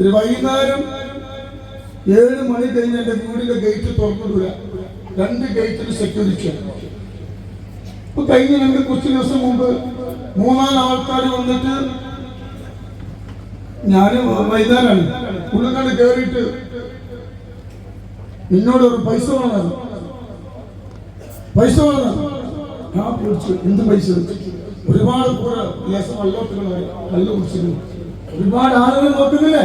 ഒരു വൈകുന്നേരം ഏഴ് മണി കഴിഞ്ഞ് എന്റെ വീടിന്റെ ഗേറ്റ് തുറന്നില്ല രണ്ട് ഗേറ്റിന് സെക്യൂരിറ്റിയാണ് ഇപ്പൊ കഴിഞ്ഞ രണ്ട് കുറച്ച് ദിവസം മുമ്പ് മൂന്നാൽ ആൾക്കാർ വന്നിട്ട് ഞാൻ വൈകുന്നേരമാണ് പുള്ളിക്കാട് കയറിയിട്ട് നിന്നോട് ഒരു പൈസ വേണം പൈസ വേണം എന്ത് പൈസ? ഒരുപാട് കൂടെ ലേശം വെള്ളോട്ടുകളായി കല്ല് കുടിച്ചിരുന്നു. ഒരുപാട് ആളുകൾ നോക്കുന്നില്ലേ?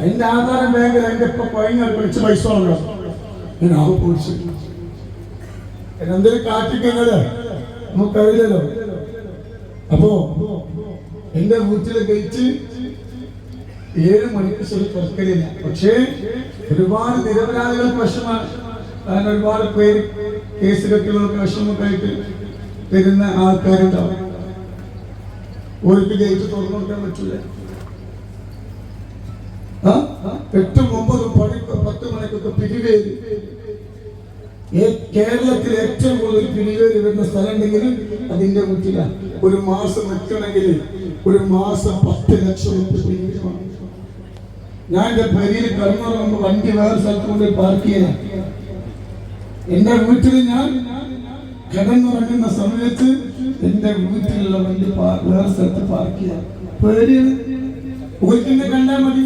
എന്റെ ആധാരം ബാങ്കിൽ എന്റെ ഇപ്പൊ പൈങ്ങൾ പിടിച്ച് പൈസ എന്തൊരു ഞാൻ ആവ് കുടിച്ചു എന്തെങ്കിലും കാട്ടിക്കുന്നത് നമുക്കറിയില്ലല്ലോ അപ്പോ എന്റെ വീട്ടിൽ കഴിച്ച് ഏഴ് മണിക്ക് ശരി തുറക്കലില്ല. പക്ഷേ ഒരുപാട് നിരപരാധികൾ വിഷമാണ് കാരണം ഒരുപാട് പേര് കേസ് കെട്ടുകൾക്ക് വിഷമൊക്കെ ആയിട്ട് വരുന്ന ആൾക്കാരുണ്ടാവും. ഒരു ജയിച്ച് തുറന്നു കൊടുക്കാൻ പറ്റൂല ആ? എട്ടും ഒമ്പതും പണി പത്ത് മണിക്കൊക്കെ പിരിവേര്. കേരളത്തിൽ ഏറ്റവും കൂടുതൽ പിരിവേര് വരുന്ന സ്ഥലം ഉണ്ടെങ്കിൽ അതിന്റെ വീട്ടിലാണ് ഒരു മാസം നിൽക്കണമെങ്കിൽ ഒരു മാസം പത്ത് ലക്ഷം ഞാൻ എന്റെ പരിയിൽ കിടന്നുറങ്ങുമ്പോ വണ്ടി വേറെ സ്ഥലത്ത് കൊണ്ട് പാർക്ക് ചെയ്യാൻ എന്റെ വീട്ടിൽ ഞാൻ കിടന്നുറങ്ങുന്ന സമയത്ത് എന്റെ വീട്ടിലുള്ള വണ്ടി വേറെ സ്ഥലത്ത് പാർക്ക് ചെയ്യാം. പേടിയാണ്. ഒരിക്കലും കണ്ടാൽ മതി.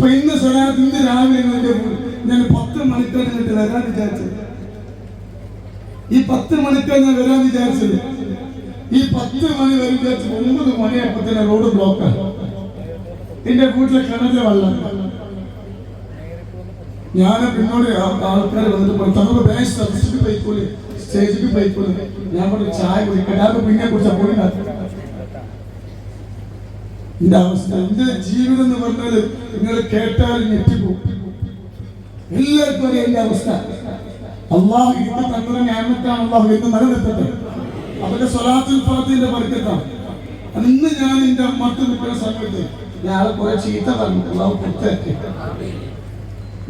ഇപ്പൊ ഇന്ന് സ്വലാത്ത് ഇന്ന് രാവിലെ എന്റെ വീ- ഞാൻ പത്ത് മണിക്കാണ് ഇങ്ങോട്ട് വരാൻ വിചാരിച്ചത് ഈ പത്ത് മണിക്കാണ് ഞാൻ വരാൻ വിചാരിച്ചത് ഈ പത്ത് മണി വരെ വിചാരിച്ചു ഒമ്പത് മണിയായപ്പോ തന്നെ റോഡ് ബ്ലോക്കാണ് എന്റെ വീട്ടിലെ കിണറ്റിലെ വെള്ളം. ഞാൻ പിന്നോട് ആൾക്കാർ വന്നിട്ട് തങ്ങളുടെ ബാങ്ക് സർവീസിക്ക് പോയിക്കോളി സ്റ്റേജിക്ക് പോയിക്കോളി. ഞാൻ പറഞ്ഞു ചായ കുടിക്കട്ടെ. പിന്നെ കുറിച്ച് പോയി. എന്റെ അവസ്ഥ എന്റെ ജീവിതം എന്ന് പറഞ്ഞാൽ നിങ്ങൾ കേട്ടാൽ ഞെട്ടിപ്പോകും. എല്ലാവർക്കും അറിയാം എന്റെ അവസ്ഥ. അള്ളാഹു ഇന്ന് തങ്ങളുടെ ഞാനത്താണ് അള്ളാഹു എന്ന് നിലനിർത്തട്ടെ. അവന്റെ സ്വലാത്തിൽ ഫാത്തിന്റെ വർക്കത്താണ് അന്ന് ഞാൻ എന്റെ അമ്മയ്ക്ക് നിൽക്കുന്ന സമയത്ത് ഞാൻ കുറെ ചീത്ത പറഞ്ഞു. അള്ളാഹു പുറത്തേക്ക്.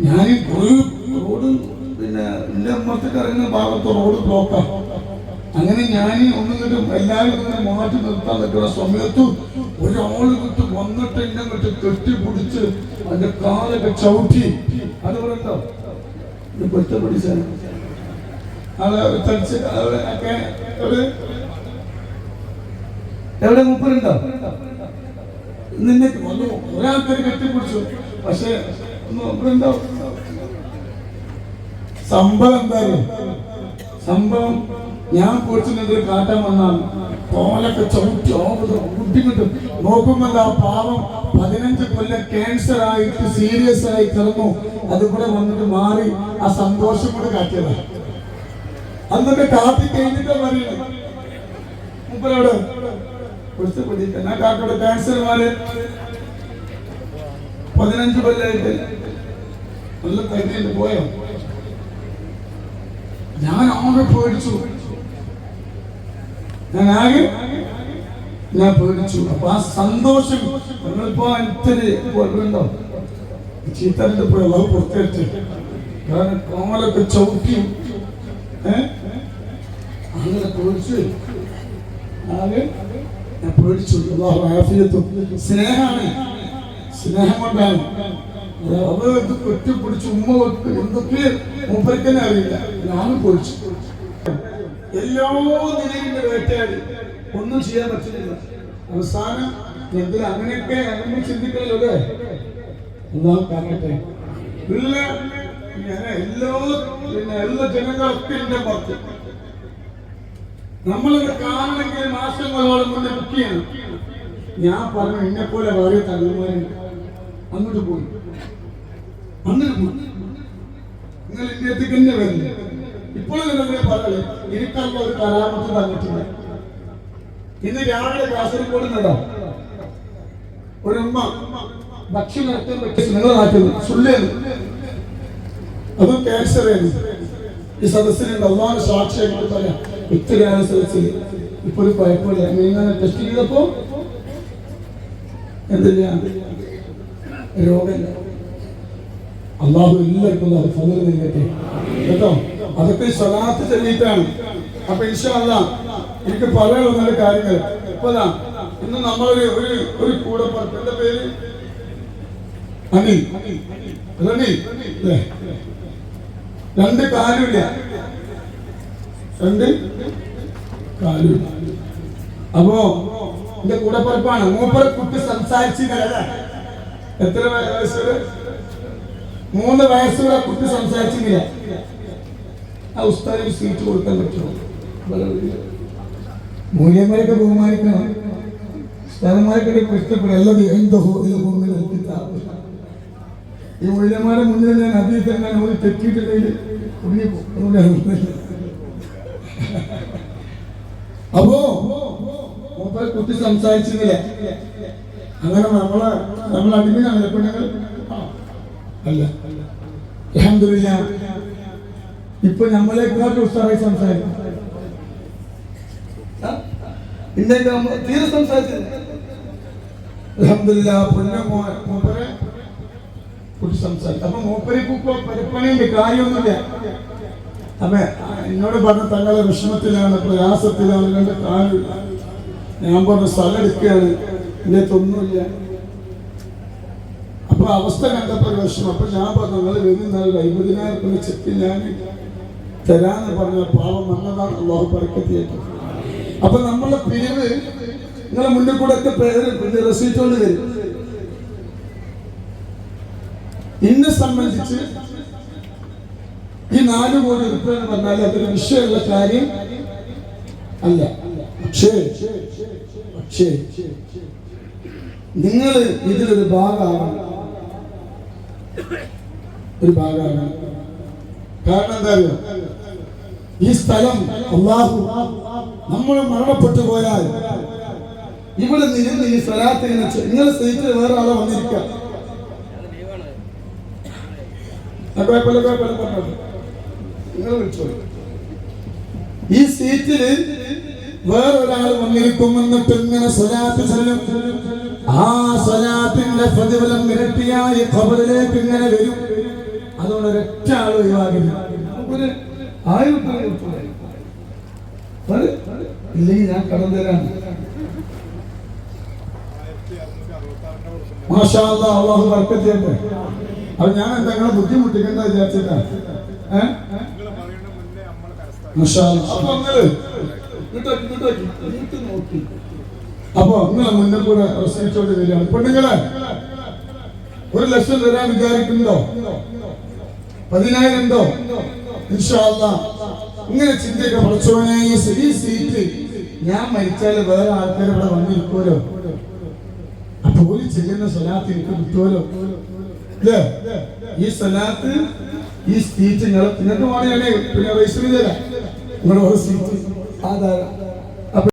ഞാൻ റോഡ് പിന്നെ എന്റെ അമ്മത്തേക്ക് ഇറങ്ങുന്ന ഭാഗത്ത് റോഡ് ബ്ലോക്കാണ് അങ്ങനെ ഞാൻ കിട്ടും എല്ലാവരും ഇങ്ങനെ മാറ്റി നിർത്താൻ പറ്റുന്ന സമയത്ത് ഒരാൾ കിട്ടും വന്നിട്ട് എന്നെ കിട്ടും കെട്ടിപ്പിടിച്ച് അതിന്റെ കാലൊക്കെ ചവിട്ടി. ഇത് അത് ഒക്കെ ഒരു എവിടെ മൂപ്പരുണ്ടോ? നിന്നെ വന്നു ഒരാൾക്കാര് കെട്ടിപ്പിടിച്ചു. പക്ഷെ മുപ്പരുണ്ടോ സംഭവം എന്തായാലും സംഭവം ഞാൻ പോയിട്ടുള്ളത് കാട്ടാൻ വന്നാൽ തോലൊക്കെ ചവിട്ടി ഓവത് ബുദ്ധിമുട്ട്. നോക്കുമ്പോൾ ആ പാവം പതിനഞ്ച് കൊല്ലം ക്യാൻസർ ആയിട്ട് സീരിയസ് ആയി കിടന്നു. അത് കൂടെ വന്നിട്ട് മാറി ആ സന്തോഷം കൂടെ കാട്ടിയതാണ് അന്നൊക്കെ കാത്തി കഴിഞ്ഞിട്ട് പറയുന്നത്. മുപ്പരോട് ആ കാക്കയുടെ ക്യാൻസർ മാറി? പതിനഞ്ച് കൊല്ലായിട്ട് നല്ല തന്നെയുണ്ട് പോയോ? ഞാൻ ആകെ പേടിച്ചു. ഞാൻ ആകെ ഞാൻ പേടിച്ചു. അപ്പൊ ആ സന്തോഷം നിങ്ങളിപ്പോ ഇത്തിരി കൊല്ലുണ്ടോ ചീത്തലിന്റെ പോയി അള്ളാഹ് പുറത്തെടുത്ത് കാരണം കോമലൊക്കെ ചവിട്ടി. ഏ? അങ്ങനെ പേടിച്ചു. ആകെ ഞാൻ പേടിച്ചു. അള്ളാഹു ആഫിയത്തും. സ്നേഹമാണ് സ്നേഹം കൊണ്ടാണ്. അവർക്ക് പിടിച്ച് ഉമ്മ എന്തൊക്കെ മൂപ്പരിക്കനെ അറിയില്ല. ഞാനും പൊളിച്ചു എല്ലാ നിലയും വേട്ടയാടി. ഒന്നും ചെയ്യാൻ പറ്റുന്നില്ല. അവസാനം എന്തിനാ അങ്ങനെയൊക്കെ അങ്ങനെ ചിന്തിക്കണല്ലോ അല്ലേ? കാണട്ടെ ഇല്ല ഞാൻ എല്ലാ പിന്നെ എല്ലാ ജനങ്ങളൊക്കെ എന്റെ പുറത്ത് നമ്മളത് കാണണമെങ്കിൽ മാസങ്ങളോളം മുന്നേ ബുക്ക് ചെയ്യണം. ഞാൻ പറഞ്ഞു എന്നെ പോലെ വളരെ തങ്ങന്മാരുണ്ട് അങ്ങോട്ട് പോയി. അങ്ങനെ പോയി നിങ്ങൾ ഇന്ത്യത്തേക്ക് തന്നെ വരില്ല ഇപ്പോഴും നിങ്ങൾ പറയൽ എനിക്കുള്ള ഒരു കലാമത്ത് തന്നിട്ടില്ല. ഇന്ന് രാവിലെ കാസർഗോഡ് നിന്നോ ഒരു ഉമ്മ ഭക്ഷ്യം പറ്റിയ നിങ്ങൾ നാട്ടിൽ സുല്ലേന്ന് അതും ക്യാൻസർ ആയിരുന്നു. ഈ സദസ്സിലുണ്ട്. ഒന്നാം സാക്ഷിയായിട്ട് പറയാം ഇത്രയാണ് സദസ്സിൽ ഇപ്പൊ ഒരു കുഴപ്പമില്ല. ഇങ്ങനെ ടെസ്റ്റ് ചെയ്തപ്പോ എന്തില്ല രോഗമില്ല അള്ളാഹു എല്ലാവർക്കും അത് ഫലം നൽകട്ടെ. കേട്ടോ? അതൊക്കെ സ്വലാത്ത് ചെല്ലിയിട്ടാണ് അപ്പൊ ഇൻഷാല്ല എനിക്ക് പറയാനുള്ള കാര്യങ്ങൾ. ഇപ്പൊ ഇന്ന് നമ്മളൊരു ഒരു ഒരു കൂടെ എന്റെ പേര്? അനിൽ. റണി രണ്ട് കാലുമില്ല രണ്ട് കാലുമില്ല അപ്പോ എന്റെ കൂടെ പറപ്പാണ് മൂപ്പര കുട്ടി സംസാരിച്ചില്ല എത്ര വയസ്സുകൾ മൂന്ന് വയസ്സുള്ള കുട്ടി സംസാരിച്ചില്ല ആ ഉസ്താദിന് സീറ്റ് കൊടുക്കാൻ പറ്റുമോ? മൂല്യന്മാരൊക്കെ ബഹുമാനിക്കണം. ഉസ്താദന്മാരൊക്കെ ഇഷ്ടപ്പെടും. ഈ മൂല്യന്മാരെ മുന്നിൽ ഞാൻ അതിൽ തന്നെ ഒരു തെറ്റിയിട്ടുണ്ടെങ്കിൽ അപ്പോ കുട്ടി സംസാരിച്ചിരുന്നില്ല? അങ്ങനെ നമ്മളെ നമ്മൾ അടിമയാണ്. പെണ്ണുങ്ങൾ അല്ല. അൽഹംദുലില്ല ഇപ്പൊ നമ്മളെക്കാട്ടും ഉഷാറായി സംസാരിക്കും? ഇന്നേക്ക് തീരെ കുട്ടി സംസാരിക്കും കാര്യമൊന്നുമില്ല. അപ്പൊ എന്നോട് പറഞ്ഞ തങ്ങളെ വിഷമത്തിലാണ് പ്രയാസത്തിലാണ് രണ്ട് കാലില്ല ഞാൻ പറഞ്ഞ സ്ഥലം എടുക്കുകയാണ് എന്നെ തൊന്നുമില്ല. അപ്പൊ അവസ്ഥ കണ്ടപ്പോ വിഷമം. അപ്പൊ ഞാൻ പറഞ്ഞു നിങ്ങൾ വരുന്ന രൂപ ചെക്ക് ഞാൻ തരാന്ന് പറഞ്ഞ പാവം വന്നതാണ് അള്ളാഹു പറക്കത്തിയേറ്റു അപ്പൊ നമ്മളെ പിരിവ് നിങ്ങളെ മുന്നിൽ കൂടെ ഒക്കെ പേര് പിന്നെ വരും എന്നെ സംബന്ധിച്ച് ഈ നാല് കോടി റുപ്യ എന്ന് പറഞ്ഞാൽ അതൊരു വിഷയമുള്ള കാര്യം അല്ല. പക്ഷേ പക്ഷേ നിങ്ങൾ ഇതിലൊരു ഭാഗമാണ് ഒരു ഭാഗമാണ് കാരണം എന്താ ഈ സ്ഥലം അള്ളാഹു നമ്മൾ മരണപ്പെട്ടു പോയാൽ ഇവിടെ നിന്ന് ഈ സ്ഥലത്ത് നിങ്ങളുടെ സ്ഥലത്തിൽ വേറെ ആളെ വന്നിരിക്കാം. ഈ സീറ്റിൽ വേറൊരാൾ വന്നിരിക്കും എന്നിട്ട് ഇങ്ങനെ ആ സ്വലാത്തിന്റെ പ്രതിഫലം ഇരട്ടിയായി ഖബറിലേക്ക് ഇങ്ങനെ വരും. അതുകൊണ്ട് ഒരൊറ്റ ആൾ ഒഴിവാക്കില്ല. നമുക്കൊരു ആയിരം ഞാൻ കടം തരാം മാഷാ അല്ലാ, അള്ളാഹു ബർക്കത്ത് ചെയ്യട്ടെ അത് ഞാൻ എന്തെങ്കിലും ബുദ്ധിമുട്ടിക്കണ്ട അല്ലാ. അപ്പൊ നിങ്ങൾ പെണ്ണുങ്ങളെ ഒരു ലക്ഷം തരാൻ വിചാരിക്കുന്നുണ്ടോ? പതിനായിരം ഉണ്ടോ. ഇങ്ങനെ ചിന്തയൊക്കെ പഠിച്ചോനെ ഈ സീറ്റ് ഞാൻ മരിച്ചാൽ വേറെ ആൾക്കാർ ഇവിടെ വന്നിരിക്കുമല്ലോ അപ്പൊ ഒരു ചെയ്യുന്ന സ്വലാത്ത് എനിക്ക് കിട്ടുമല്ലോ. ഈ സ്വലാത്ത് ഈ സീറ്റ് നിങ്ങൾ നിങ്ങൾക്ക് വേണമെങ്കിൽ പിന്നെ രജിസ്റ്റർ ചെയ്ത് തരാം. നിങ്ങളുടെ സീറ്റ്. ആധാരം